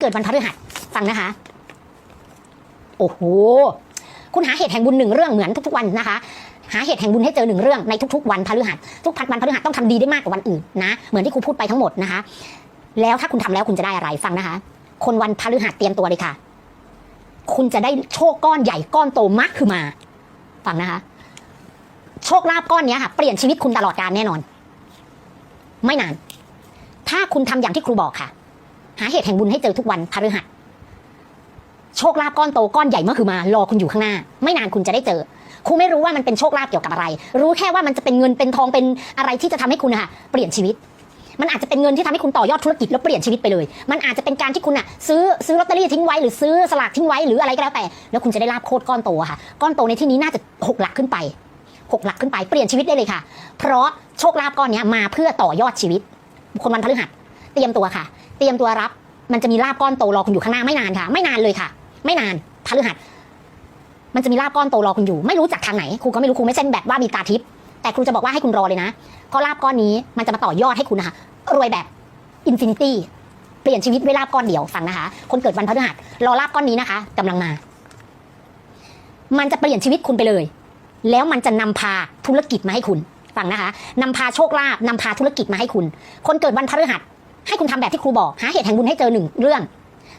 เกิดวันพฤหัสฟังนะคะ โอ้โห คุณหาเหตุแห่งบุญหนึ่งเรื่องเหมือนทุกๆวันนะคะ หาเหตุแห่งบุญให้เจอหนึ่งเรื่องในทุกๆ วันพฤหัสทุกพัดวันพฤหัสต้องทำดีได้มากกว่าวันอื่นนะ เหมือนที่ครูพูดไปทั้งหมดนะคะ แล้วถ้าคุณทำแล้วคุณจะได้อะไรฟังนะคะ คนวันพฤหัสเตรียมตัวเลยค่ะ คุณจะได้โชคก้อนใหญ่ก้อนโตมากคือมา ฟังนะคะ โชคลาภก้อนนี้ค่ะเปลี่ยนชีวิตคุณตลอดกาลแน่นอน ไม่นาน ถ้าคุณทำอย่างที่ครูบอกค่ะ หาเหตุแห่งบุญให้เจอทุกวันพฤหัสโชคลาภก้อนโตก้อนใหญ่เมื่อคือมารอคุณอยู่ข้างหน้า ไม่นานคุณจะได้เจอครูไม่รู้ว่ามันเป็นโชคลาภเกี่ยวกับอะไร รู้แค่ว่ามันจะเป็นเงินเป็นทองเป็นอะไรที่จะทำให้คุณอะค่ะเปลี่ยนชีวิต มันอาจจะเป็นเงินที่ทำให้คุณต่อยอดธุรกิจแล้วเปลี่ยนชีวิตไปเลย มันอาจจะเป็นการที่คุณอะซื้อซื้อลอตเตอรี่ทิ้งไว้หรือซื้อสลากทิ้งไว้หรืออะไรก็แล้วแต่ แล้วคุณจะได้ลาบโคตรก้อนโตอะค่ะ ก้อนโตในที่นี้น่าจะหกหลักขึ้นไปหกหลักขึ้นไปเปลี่ยนชีวิตได้เลยค่ะ เพราะโชคลาภก้อนนี้มาเพื่อต่อยอดชีวิต คนวันพฤหัสเตรียมตัวค่ะ เตรียมตัวรับ มันจะมีลาบก้อนโตรอคุณอยู่ข้างหน้าไม่นานค่ะ ไม่นานเลยค่ะ ไม่นานพฤหัส มันจะมีลาบก้อนโตรอคุณอยู่ ไม่รู้จากทางไหนครูก็ไม่รู้ครูไม่ใช่แบบว่ามีตาทิพย์แต่ครูจะบอกว่าให้คุณรอเลยนะเพราะลาบก้อนนี้มันจะมาต่อยอดให้คุณนะคะรวยแบบอินฟินิตี้เปลี่ยนชีวิตด้วยลาบก้อนเดียวฟังนะคะ คนเกิดวันพฤหัสรอลาบก้อนนี้นะคะกำลังมา มันจะเปลี่ยนชีวิตคุณไปเลย แล้วมันจะนำพาธุรกิจมาให้คุณฟังนะคะนำพาโชคลาภนำพาธุรกิจมาให้คุณ คนเกิดวันพฤหัส ให้คุณทำแบบที่ครูบอก หาเหตุแห่งบุญให้เจอหนึ่งเรื่อง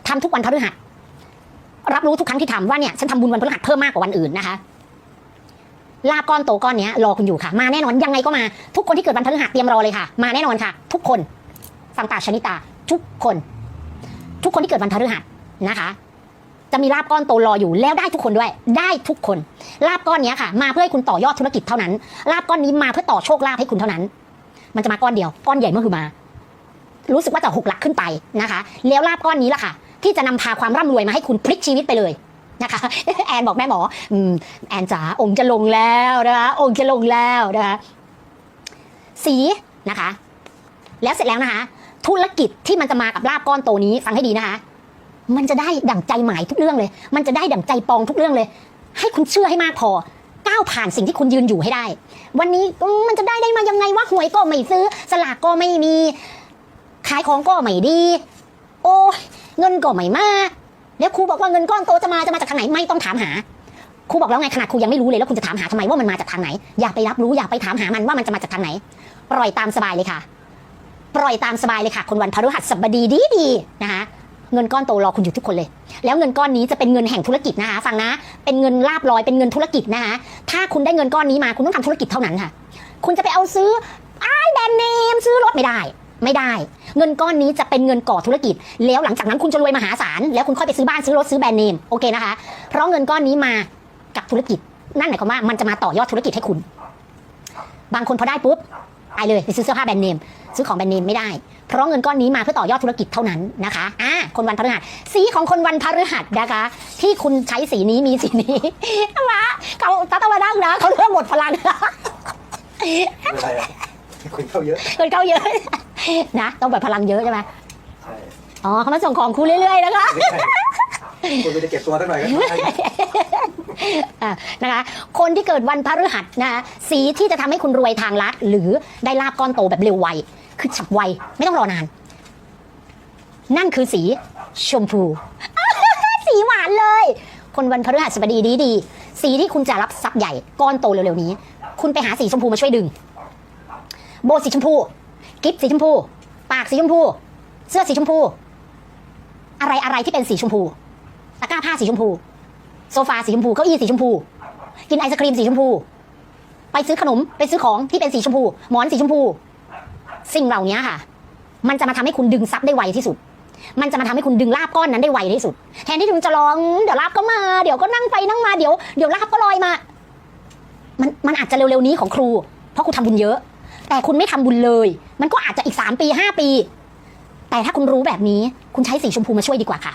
ทำทุกวันพฤหัสรับรู้ทุกครั้งที่ทำว่าเนี่ยฉันทำบุญวันพฤหัสเพิ่มมากกว่าวันอื่นนะคะลาบก้อนโตก้อนเนี้ยรอคุณอยู่ค่ะ มาแน่นอนยังไงก็มาทุกคนที่เกิดวันพฤหัสเตรียมรอเลยค่ะ มาแน่นอนค่ะ ทุกคนฟังตาชนิตา ทุกคน ทุกคนที่เกิดวันพฤหัสนะคะ จะมีลาบก้อนโตรออยู่แล้วได้ทุกคนด้วย ได้ทุกคน ลาบก้อนเนี้ยค่ะ มาเพื่อให้คุณต่อยอดธุรกิจเท่านั้น ลาบก้อนนี้มาเพื่อต่อโชคลาภให้คุณเท่านั้น มันจะมาก้อนเดียวก้อนใหญ่เมื่อคือมา รู้สึกว่าจะหกหลักขึ้นไปนะคะ แล้วลาบก้อนนี้ล่ะค่ะ ที่จะนำพาความร่ำรวยมาให้คุณพลิกชีวิตไปเลยนะคะแอนบอกแม่หมออืมแอนจ๋าองค์จะลงแล้วนะคะองค์จะลงแล้วนะคะสีนะคะ แล้วเสร็จแล้วนะคะ ธุรกิจที่มันจะมากับลาบก้อนโตนี้ฟังให้ดีนะคะ มันจะได้ดั่งใจหมายทุกเรื่องเลย มันจะได้ดั่งใจปองทุกเรื่องเลย ให้คุณเชื่อให้มากพอก้าวผ่านสิ่งที่คุณยืนอยู่ให้ได้ วันนี้มมันจะได้ได้มายังไงว่าหวยก็ไม่ซื้อ สลากก็ไม่มี ขายของก็ไม่ดี โอ้เงินก็ไม่มากแล้วครูบอกว่าเงินก้อนโตจะมาจะมาจากทางไหนไม่ต้องถามหาครูบอกแล้วไงขนาดครูยังไม่รู้เลยแล้วคุณจะถามหาทำไมว่ามันมาจากทางไหน อย่าไปรับรู้อย่าไปถามหามันว่ามันจะมาจากทางไหน ปล่อยตามสบายเลยค่ะ ปล่อยตามสบายเลยค่ะ คนวันพฤหัสบดีดีดีนะคะเงินก้อนโตรอคุณอยู่ทุกคนเลย แล้วเงินก้อนนี้จะเป็นเงินแห่งธุรกิจนะคะฟังนะ เป็นเงินลาบลอยเป็นเงินธุรกิจนะคะถ้าคุณได้เงินก้อนนี้มาคุณต้องทำธุรกิจเท่านั้นค่ะ คุณจะไปเอาซื้อไอ้แบรนด์เนมซื้อรถไม่ได้ ไม่ได้ เงินก้อนนี้จะเป็นเงินก่อธุรกิจ แล้วหลังจากนั้นคุณจะรวยมหาศาลแล้วคุณค่อยไปซื้อบ้านซื้อรถซื้อแบรนด์เนมโอเคนะคะ เพราะเงินก้อนนี้มากับธุรกิจ นั่นหมายความว่ามันจะมาต่อยอดธุรกิจให้คุณ บางคนพอได้ปุ๊บไปเลยไปซื้อเสื้อผ้าแบรนด์เนมซื้อของแบรนด์เนมไม่ได้ เพราะเงินก้อนนี้มาเพื่อต่อยอดธุรกิจเท่านั้นนะคะอ่าคนวันพฤหัส สีของคนวันพฤหัสนะคะ ที่คุณใช้สีนี้มีสีนี้มาเขาตาตะวันนั่งนะเขาเริ่มหมดพลังไม่เป็นไรอะคนเข้าเยอะคนเข้าเยอะ นะ ต้องแบบพลังเยอะใช่ไหมใช่อ๋อเขามาส่งของครูเรื่อยๆนะคะไม่ใช่คนไม่ได้เก็บตัวตั้งหน่อยก็ใช่อะนะคะ คนที่เกิดวันพฤหัสนะคะสีที่จะทำให้คุณรวยทางลัดหรือได้ลาบก้อนโตแบบเร็วไว คือฉับไว ไม่ต้องรอนาน นั่นคือสีชมพู สีหวานเลย คนวันพฤหัสบดีดีดีๆสีที่คุณจะรับทรัพย์ใหญ่ก้อนโตเร็วๆนี้ คุณไปหาสีชมพูมาช่วยดึง โบสีชมพู กิฟสีชมพู ปากสีชมพู เสื้อสีชมพู อะไรอะไรที่เป็นสีชมพูตะกร้าผ้าสีชมพู โซฟาสีชมพูเก้าอี้สีชมพู กินไอศครีมสีชมพู ไปซื้อขนมไปซื้อของที่เป็นสีชมพู หมอนสีชมพู สิ่งเหล่านี้ค่ะ มันจะมาทำให้คุณดึงทรัพย์ได้ไวที่สุด มันจะมาทำให้คุณดึงลาบก้อนนั้นได้ไวที่สุด แทนที่คุณจะรองเดี๋ยวลาบก็มา เดี๋ยวก็นั่งไปนั่งมาเดี๋ยวเดี๋ยวลาบก็ลอยมา มันมันอาจจะเร็วๆนี้ของครู เพราะครูทำบุญเยอะ แต่คุณไม่ทำบุญเลย มันก็อาจจะอีกสามปีห้าปี แต่ถ้าคุณรู้แบบนี้คุณใช้สีชมพูมาช่วยดีกว่าค่ะ